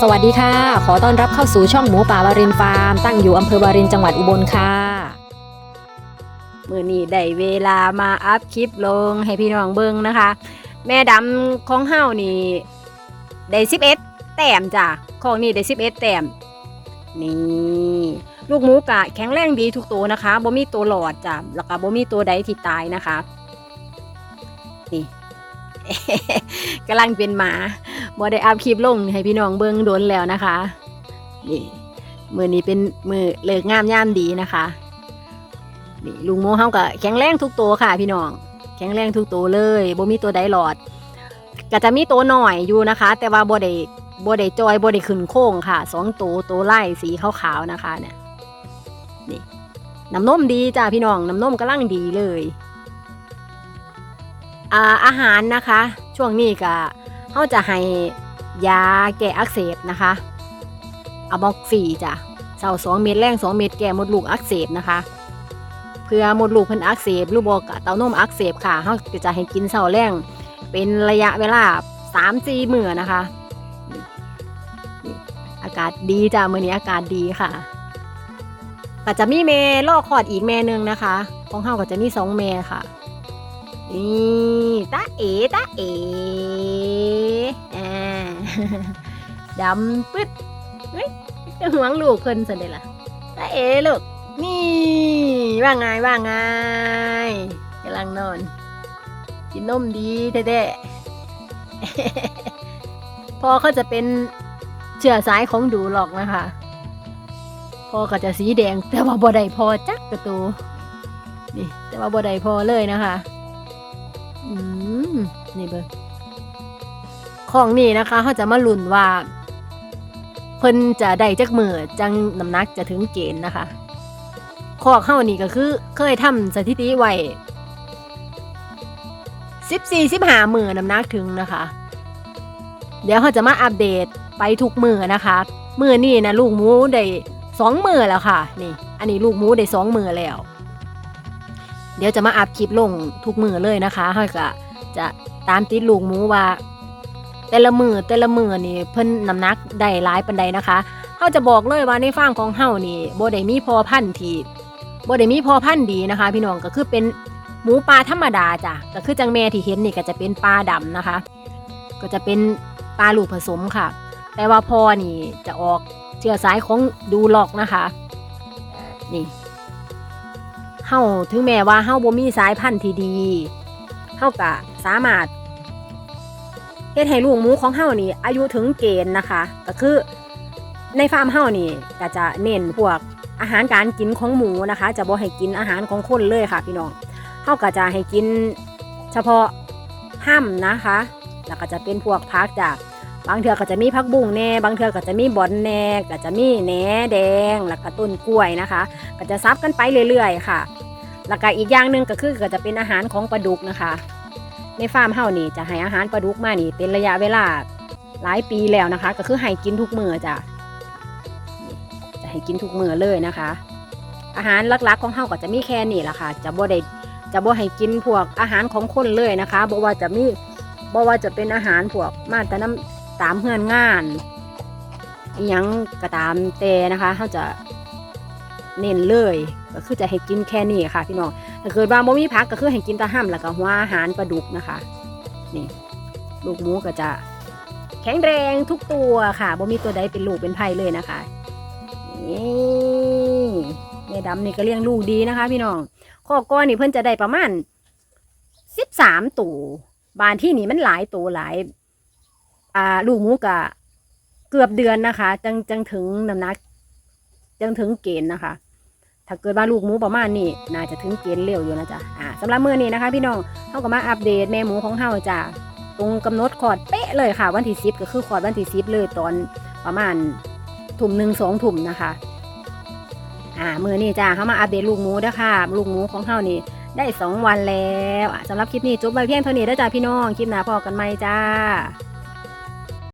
สวัสดีค่ะ ขอต้อนรับเข้าสู่ช่องหมูป่าวารินฟาร์ม ตั้งอยู่อำเภอวารินจังหวัดอุบลค่ะ มื่อนี้ได้เวลามาอัพคลิปลงให้พี่น้องเบิ่งนะคะ แม่ดำของเฮานี่ได้สิบเอ็ดแต้มจ้ะของนี่ได้สิบเอ็ดแต้มนี่ลูกหมูกะแข็งแรงดีทุกตัวนะคะบ่มีตัวหลอดจ้ะแล้วก็บ่มีตัวใดที่ตายนะคะนี่ กำลังเป็นหมา บ่ได้อัพคลิปลงให้พี่น้องเบิ่งโดนแล้วนะคะนี่มือนี้เป็นมือเลิกงามย่ามดีนะคะนี่ลุงโมเฮาก็แข็งแรงทุกตัวค่ะ พี่น้อง แข็งแรงทุกตัวเลยบ่มีตัวใดหลอด ก็จะมีตัวหน่อยอยู่นะคะ แต่ว่าบ่ได้บ่ได้จอยบ่ได้ขึ้นโค้งค่ะสองตัวตัวไล่สีขาวๆนะคะเนี่ยนี่น้ำนมดีจ้าพี่น้องน้ำนมกำลังดีเลยอาอาหารนะคะ ช่วงนี้ก็ เฮาจะให้ยาแก้อักเสบนะคะอะบอกสี่จ้ะเสาสองเม็ดแรงสองเม็ดแก้มดลูกอักเสบนะคะ เพื่อมดลูกเพิ่นอักเสบลูกบอกเต้านมอักเสบค่ะเฮาจะให้กินเช้าแรงเป็นระยะเวลา3-4มื้อนะคะ อากาศดีจ้ามื้อนี้อากาศดีค่ะก็จะมีแม่ลอกคลอดอีกแม่หนึงนะคะ ของเฮาก็จะมีสองแม่ค่ะ นี่ตาเอตาเออ่าดำปึ๊ดเฮ้ยจะหวงลูกเพิ่นซะได้ล่ะตาเอลูกนี่ ว่าไงว่าไงกำลังนอน กินนมดีแท้ๆพ่อเขาจะเป็นเชื้อสายของดูหรอกนะคะพ่อก็จะสีแดงแต่ว่าบ่ได้พอจักกระตูนี่ แต่ว่าบ่ได้พอเลยนะคะ อืมนี่เบิ่งของนี่นะคะเขาจะมาลุ้นว่าเพิ่นจะได้จักมือจังน้ำหนักจะถึงเกณฑ์นะคะคอกเข้านี่ก็คือเคยทำสถิติไว้สิบสี่สิบห้ามือน้ำหนักถึงนะคะ เดี๋ยวเขาจะมาอัปเดตไปทุกมือนะคะมือนี่นะลูกหมูได้สองมือแล้วค่ะ นี่ อันนี้ลูกหมูได้สองมือแล้ว เดี๋ยวจะมาอัพคลิปลงทุกมือเลยนะคะเขาก็จะตามติดลูกหมูว่า แต่ละมือแต่ละมือนี่เพิ่นน้ำหนักได้หลายปันใดนะคะเขาจะบอกเลยว่าในฟาร์มของเฮานี่บ่ได้มีพอพันธุ์ที่บ่ได้มีพอพันธุ์ดีนะคะ พี่น้องก็คือเป็นหมูปลาธรรมดาจ้ะก็คือจังแม่ที่เห็นนี่ก็จะเป็นปลาดำนะคะ ก็จะเป็นปลาลูกผสมค่ะ แต่ว่าพ่อนี่จะออกเชื้อสายของดูล็อกนะคะ นี่ เฮาถึงแม้ว่าเฮาบ่มีสายพันธุ์ที่ดีเฮาก็สามารถเฮ็ดให้ลูกหมูของเฮานี่ อายุถึงเกณฑ์นะคะ ก็คือในฟาร์มเฮานี่ก็จะเน้นพวกอาหารการกินของหมูนะคะ จะบ่ให้กินอาหารของคนเลยค่ะ พี่น้องเขาก็จะให้กินเฉพาะห้ำนะคะ แล้วก็จะเป็นพวกพักจ้ะบางเทือก็จะมีพักบุ้งแน่ บางเทือก็จะมีบอนแน่ ก็จะมีแหนแดง แล้วก็ต้นกล้วยนะคะ ก็จะซับกันไปเรื่อยๆ ค่ะ แล้วก็อีกอย่างหนึ่งก็คือก็จะเป็นอาหารของปลาดุกนะคะ ในฟาร์มเฮานี่จะให้อาหารปลาดุกมานี่ เป็นระยะเวลาหลายปีแล้วนะคะ ก็คือให้กินทุกมื้อจ้ะจะให้กินทุกมื้อเลยนะคะ อาหารหลักๆของเฮาก็จะมีแค่นี้แหละค่ะ จะบ่ได้จะบ่ให้กินพวกอาหารของคนเลยนะคะบ่ว่าจะมีบ่ว่าจะเป็นอาหารพวกมาแต่น้ำตามเฮือนงานอยังก็ตามแต่นะคะเฮาจะ เน้นเลย ก็คือจะให้กินแค่นี้ค่ะ พี่น้องถ้าเกิดว่าบ่มีผักก็คือให้กินแตะห้ำแล้วก็หัวอาหารปลาดุกนะคะ นี่ลูกหมูก็จะแข็งแรงทุกตัวค่ะบ่มีตัวใดเป็นลูกเป็นไผ่เลยนะคะนี่แม่ดำนี่ก็เลี้ยงลูกดีนะคะ พี่น้องข้อก้อนนี่เพิ่นจะได้ประมาณสิบสามตัวบานที่นี่มันหลายตัวหลาย อ่า ลูกหมูกะเกือบเดือนนะคะ จังจังถึงน้ำหนักจังถึงเกณฑ์นะคะ ถ้าเกิดว่าลูกหมูประมาณนี้น่าจะถึงเกณฑ์เร็วอยู่นะจ๊ะอ่าสำหรับมื้อนี้นะคะ พี่น้องเขาก็มาอัปเดตแม่หมูของเฮาจ้ะตรงกำหนดขอดเป๊ะเลยค่ะ วันที่สิบก็คือขอดวันที่สิบเลยตอนประมาณถุ่มหนึ่งสองถุ่มนะคะ อ่ามือนี่จ้าเขามาอัปเดตลูกหมูด้อค่ะ ลูกหมูของเขานี่ ได้สองวันแล้วสำหรับคลิปนี้จบไปเพียงเท่านี้เด้อจ้าพี่น้อง คลิปหน้าพอกันไหมจ้า